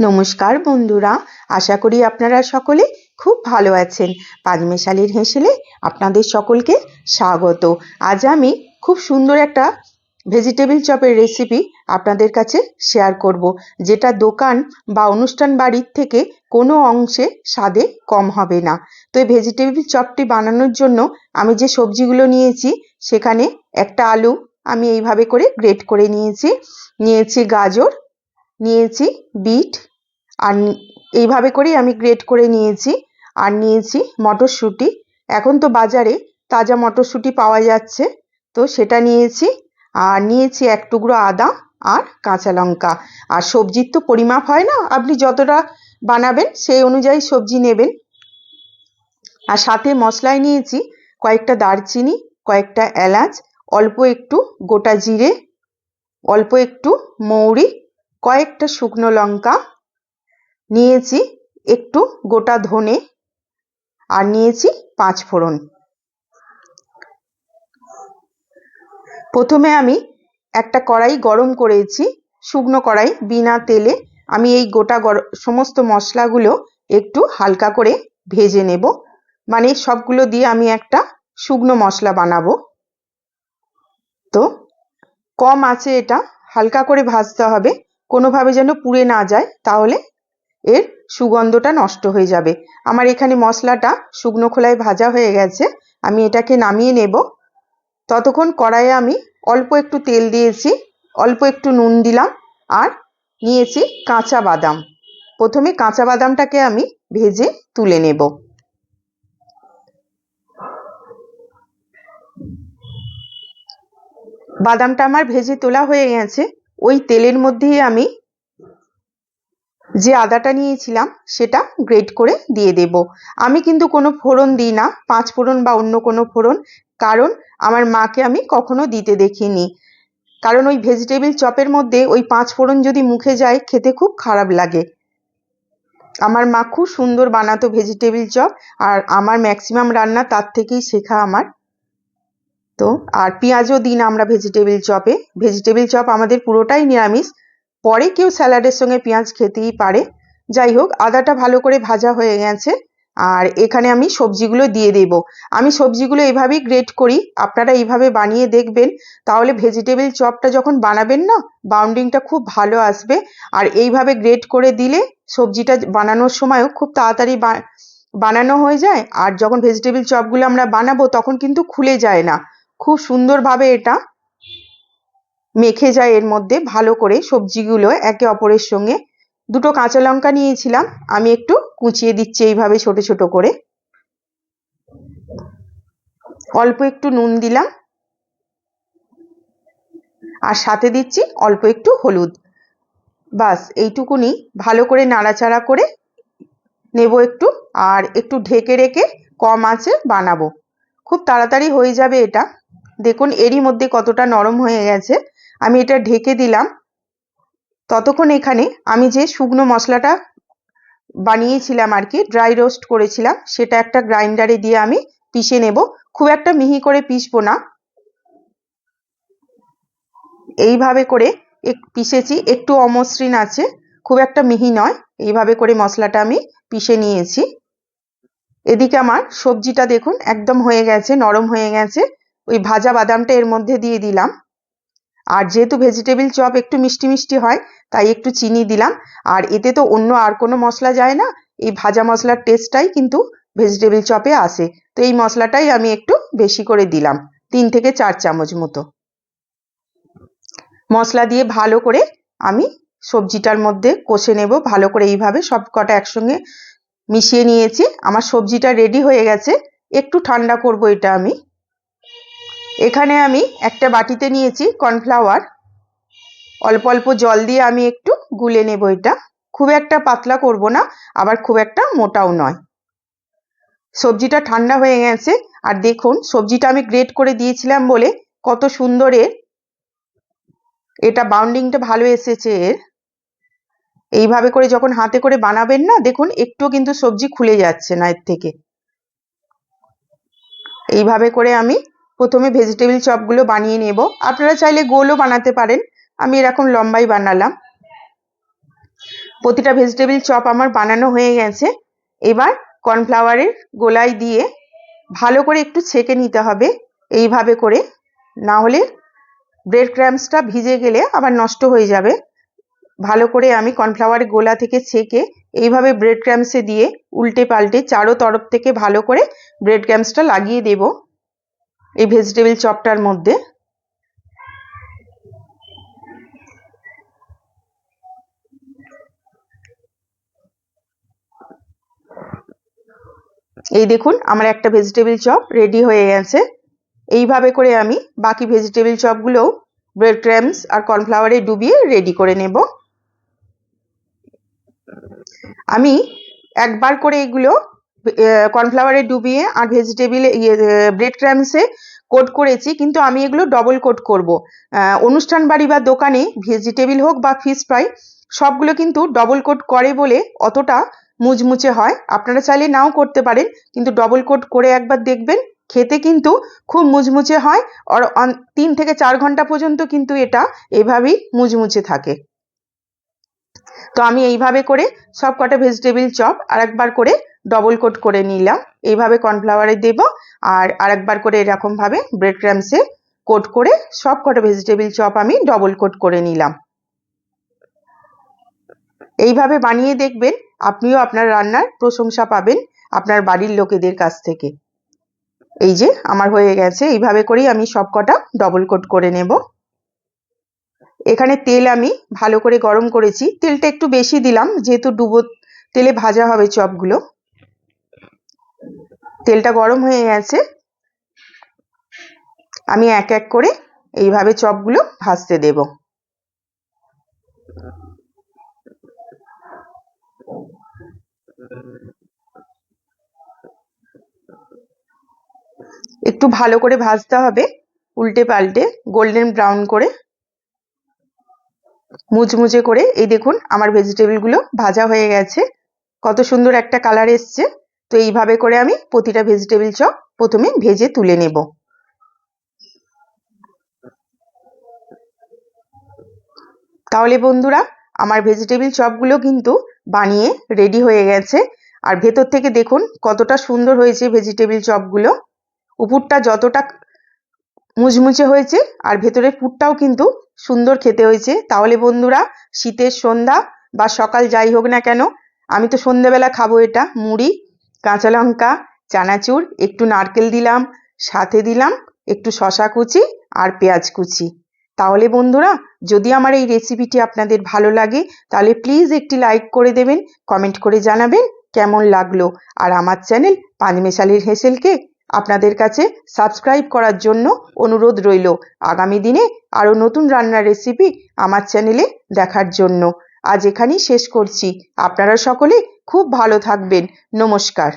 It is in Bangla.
নমস্কার বন্ধুরা, আশা করি আপনারা সকলে খুব ভালো আছেন। পাঁচমেশালির হেসেলে আপনাদের সকলকে স্বাগত। আজ আমি খুব সুন্দর একটা ভেজিটেবিল চপের রেসিপি আপনাদের কাছে শেয়ার করব, যেটা দোকান বা অনুষ্ঠান বাড়ির থেকে কোনো অংশে স্বাদে কম হবে না। তো এই ভেজিটেবিল চপটি বানানোর জন্য আমি যে সবজিগুলো নিয়েছি, সেখানে একটা আলু আমি এইভাবে করে গ্রেট করে নিয়েছি। নিয়েছি গাজর, নিয়েছি বিট, আর এইভাবে করেই আমি গ্রেট করে নিয়েছি। আর নিয়েছি মটরশুঁটি। এখন তো বাজারে তাজা মটরশুঁটি পাওয়া যাচ্ছে, তো সেটা নিয়েছি। আর নিয়েছি এক টুকরো আদা আর কাঁচা লঙ্কা। আর সবজির তো পরিমাপ হয় না, আপনি যতটা বানাবেন সেই অনুযায়ী সবজি নেবেন। আর সাথে মশলায় নিয়েছি কয়েকটা দারচিনি, কয়েকটা এলাচ অল্প একটু গোটা জিরে, অল্প একটু মৌরি, কয়েকটা শুকনো লঙ্কা, নিয়েছি একটু গোটা ধনে আর নিয়েছি পাঁচ ফোড়ন। প্রথমে আমি একটা কড়াই গরম করেছি, শুকনো কড়াই বিনা তেলে। আমি এই গোটা সমস্ত মশলাগুলো একটু হালকা করে ভেজে নেব। মানে সবগুলো দিয়ে আমি একটা শুকনো মশলা বানাবো। তো কম আছে এটা, হালকা করে ভাজতে হবে, কোনোভাবে যেন পুড়ে না যায়, তাহলে এর সুগন্ধটা নষ্ট হয়ে যাবে। আমার এখানে মশলাটা শুকনো খোলায় ভাজা হয়ে গেছে, আমি এটাকে নামিয়ে নেব। ততক্ষণ কড়াইয়ে আমি অল্প একটু তেল দিয়েছি, অল্প একটু নুন দিলাম আর নিয়েছি কাঁচা বাদাম। প্রথমে কাঁচা বাদামটাকে আমি ভেজে তুলে নেব। বাদামটা আমার ভেজে তোলা হয়ে গেছে। ওই তেলের মধ্যেই আমি যে আদাটা নিয়েছিলাম, সেটা গ্রেট করে দিয়ে দেব। আমি কিন্তু কোনো ফোড়ন দিই না, পাঁচ ফোড়ন বা অন্য কোনো ফোড়ন, কারণ আমার মাকে আমি কখনো দিতে দেখিনি। কারণ ওই ভেজিটেবিল চপের মধ্যে ওই পাঁচ ফোড়ন যদি মুখে যায়, খেতে খুব খারাপ লাগে। আমার মা খুব সুন্দর বানাতো ভেজিটেবিল চপ, আর আমার ম্যাক্সিমাম রান্না তার থেকেই শেখা আমার। তো আর পেঁয়াজও দিন আমরা ভেজিটেবিল চপে ভেজিটেবিল চপ আমাদের পুরোটাই নিরামিষ। পরে কেউ স্যালাডের সঙ্গে পেঁয়াজ খেতেই পারে। যাই হোক, আদাটা ভালো করে ভাজা হয়ে গেছে। আর এখানে আমি সবজিগুলো দিয়ে দেব। আমি সবজিগুলো এভাবেই গ্রেট করি। আপনারা এইভাবে বানিয়ে দেখবেন। তাহলে ভেজিটেবিল চপটা যখন বানাবেন না বাউন্ডিংটা খুব ভালো আসবে। আর এইভাবে গ্রেট করে দিলে সবজিটা বানানোর সময়ও খুব তাড়াতাড়ি বানানো হয়ে যায়। আর যখন ভেজিটেবিল চপগুলো আমরা বানাবো, তখন কিন্তু খুলে যায় না। খুব সুন্দরভাবে এটা মেখে যায় এর মধ্যে ভালো করে সবজিগুলো একে অপরের সঙ্গে। দুটো কাঁচা লঙ্কা নিয়েছিলাম, আমি একটু কুচিয়ে দিচ্ছি এইভাবে ছোট ছোট করে। অল্প একটু নুন দিলাম। আর সাথে দিচ্ছি অল্প একটু হলুদ। বাস, এইটুকুনি ভালো করে নাড়াচাড়া করে নেব একটু, আর একটু ঢেকে রেখে কম আছে বানাবো। খুব তাড়াতাড়ি হয়ে যাবে এটা। দেখুন, এরই মধ্যে কতটা নরম হয়ে গেছে। আমি এটা ঢেকে দিলাম। ততক্ষণ এখানে আমি যে শুকনো মশলাটা বানিয়েছিলাম আর কি ড্রাই রোস্ট করেছিলাম, সেটা একটা গ্রাইন্ডারে দিয়ে আমি পিষে নেব। খুব একটা মিহি করে পিষবো না। এইভাবে করে এক, পিষেছি। একটু অমসৃণ আছে, খুব একটা মিহি নয়। এইভাবে করে মশলাটা আমি পিষে নিয়েছি। এদিকে আমার সবজিটা দেখুন একদম হয়ে গেছে, নরম হয়ে গেছে। ওই ভাজা বাদামটা এর মধ্যে দিয়ে দিলাম। আর যেহেতু ভেজিটেবিল চপ একটু মিষ্টি মিষ্টি হয়, তাই একটু চিনি দিলাম। আর এতে তো অন্য আর কোনো মশলা যায় না, এই ভাজা মশলার টেস্টটাই কিন্তু ভেজিটেবিল চপে আসে। তো এই মশলাটাই আমি একটু বেশি করে দিলাম, তিন থেকে চার চামচ মতো। মশলা দিয়ে ভালো করে আমি সবজিটার মধ্যে কষে নেব, ভালো করে এইভাবে সব কটা একসঙ্গে মিশিয়ে নিয়েছি। আমার সবজিটা রেডি হয়ে গেছে। একটু ঠান্ডা করব এটা আমি। এখানে আমি একটা বাটিতে নিয়েছি কর্নফ্লাওয়ার অল্প অল্প জল দিয়ে আমি একটু গুলে নেব এটা। খুব একটা পাতলা করব না, আবার খুব একটা মোটাও নয়। সবজিটা ঠান্ডা হয়ে গেছে। আর দেখুন, সবজিটা আমি গ্রেট করে দিয়েছিলাম বলে কত সুন্দরের এটা বাউন্ডিংটা ভালো এসেছে এর। এইভাবে করে যখন হাতে করে বানাবেন না, দেখুন একটু কিন্তু সবজি খুলে যাচ্ছে না এর থেকে। এইভাবে করে আমি প্রথমে ভেজিটেবিল চপগুলো বানিয়ে নেব। আপনারা চাইলে গোলও বানাতে পারেন। আমি এরকম লম্বাই বানালাম। প্রতিটা ভেজিটেবিল চপ আমার বানানো হয়ে গেছে। এবার কর্নফ্লাওয়ারের গোলাই দিয়ে ভালো করে একটু ছেঁকে নিতে হবে এইভাবে করে। না হলে ব্রেড ক্র্যাম্পসটা ভিজে গেলে আবার নষ্ট হয়ে যাবে। ভালো করে আমি কর্নফ্লাওয়ার গোলা থেকে ছেঁকে এইভাবে ব্রেড ক্র্যাম্পসে দিয়ে উল্টে পাল্টে চারো তরফ থেকে ভালো করে ব্রেড ক্র্যাম্পসটা লাগিয়ে দেব এই ভেজিটেবিল চপটার মধ্যে। এই দেখুন, আমার একটা ভেজিটেবিল চপ রেডি হয়ে গেছে। এইভাবে করে আমি বাকি ভেজিটেবিল চপগুলোও ব্রেড ক্র্যাম্পস আর কর্নফ্লাওয়ারে ডুবিয়ে রেডি করে নেব। আমি একবার করে এগুলো কর্নফ্লাওয়ারে ডুবিয়ে আর ভেজিটেবিল ইয়ে ব্রেড ক্র্যাম্পসে কোট করেছি, কিন্তু আমি এগুলো ডবল কোট করব। অনুষ্ঠান বাড়ি বা দোকানে ভেজিটেবিল হোক বা ফিশ ফ্রাই সবগুলো কিন্তু ডবল কোট করে বলে অতটা মুচমুচে হয়। আপনারা চাইলে নাও করতে পারেন, কিন্তু ডবল কোট করে একবার দেখবেন, খেতে কিন্তু খুব মুচমুচে হয়, আর তিন থেকে চার ঘণ্টা পর্যন্ত কিন্তু এটা এভাবেই মুচমুচে থাকে। তো আমি এইভাবে করে সব কটা ভেজিটেবিল চপ আর একবার করে ডবল কোট করে নিলাম। এইভাবে কর্নফ্লাওয়ারে দেব আর আরেকবার করে এরকমভাবে ব্রেড ক্রামসে কোট করে সব কটা ভেজিটেবিল চপ আমি ডবল কোট করে নিলাম। এইভাবে বানিয়ে দেখবেন, আপনিও আপনার রান্নার প্রশংসা পাবেন আপনার বাড়ির লোকেদের কাছ থেকে। এই যে, আমার হয়ে গেছে। এইভাবে করেই আমি সব কটা ডবল কোট করে নেব। এখানে তেল আমি ভালো করে গরম করেছি। তেলটা একটু বেশি দিলাম, যেহেতু ডুবো তেলে ভাজা হবে চপগুলো। তেলটা গরম হয়ে গেছে। আমি এক এক করে এইভাবে চপগুলো ভাজতে দেব। একটু ভালো করে ভাজতে হবে, উল্টে পাল্টে, গোল্ডেন ব্রাউন করে। মুচমুচে করে, এই দেখুন আমার ভেজিটেবলগুলো ভাজা হয়ে গেছে। কত সুন্দর একটা কালার এসছে। তো এইভাবে করে আমি প্রতিটা ভেজিটেবল চপ প্রথমে ভেজে তুলে নেব। তাহলে বন্ধুরা, আমার ভেজিটেবল চপগুলো কিন্তু বানিয়ে রেডি হয়ে গেছে। আর ভেতর থেকে দেখুন কতটা সুন্দর হয়েছে ভেজিটেবল চপগুলো উপরটা যতটা মুচমুচে হয়েছে, আর ভেতরের পুরটাও কিন্তু সুন্দর খেতে হয়েছে। তাহলে বন্ধুরা, শীতের সন্ধ্যা বা সকাল যাই হোক না কেন, আমি তো সন্ধ্যেবেলা খাব এটা, মুড়ি, কাঁচা লঙ্কা, চানাচুর, একটু নারকেল দিলাম, সাথে দিলাম একটু শশা কুচি আর পেঁয়াজ কুচি। তাহলে বন্ধুরা, যদি আমার এই রেসিপিটি আপনাদের ভালো লাগে, তাহলে প্লিজ একটি লাইক করে দেবেন কমেন্ট করে জানাবেন কেমন লাগল। আর আমার চ্যানেল পাঁচমেশালির হেসেলকে আপনাদের কাছে সাবস্ক্রাইব করার জন্য অনুরোধ রইল। আগামী দিনে আরও নতুন রান্নার রেসিপি আমার চ্যানেলে দেখার জন্য। আজ এখানেই শেষ করছি। আপনারা সকলে খুব ভালো থাকবেন। নমস্কার।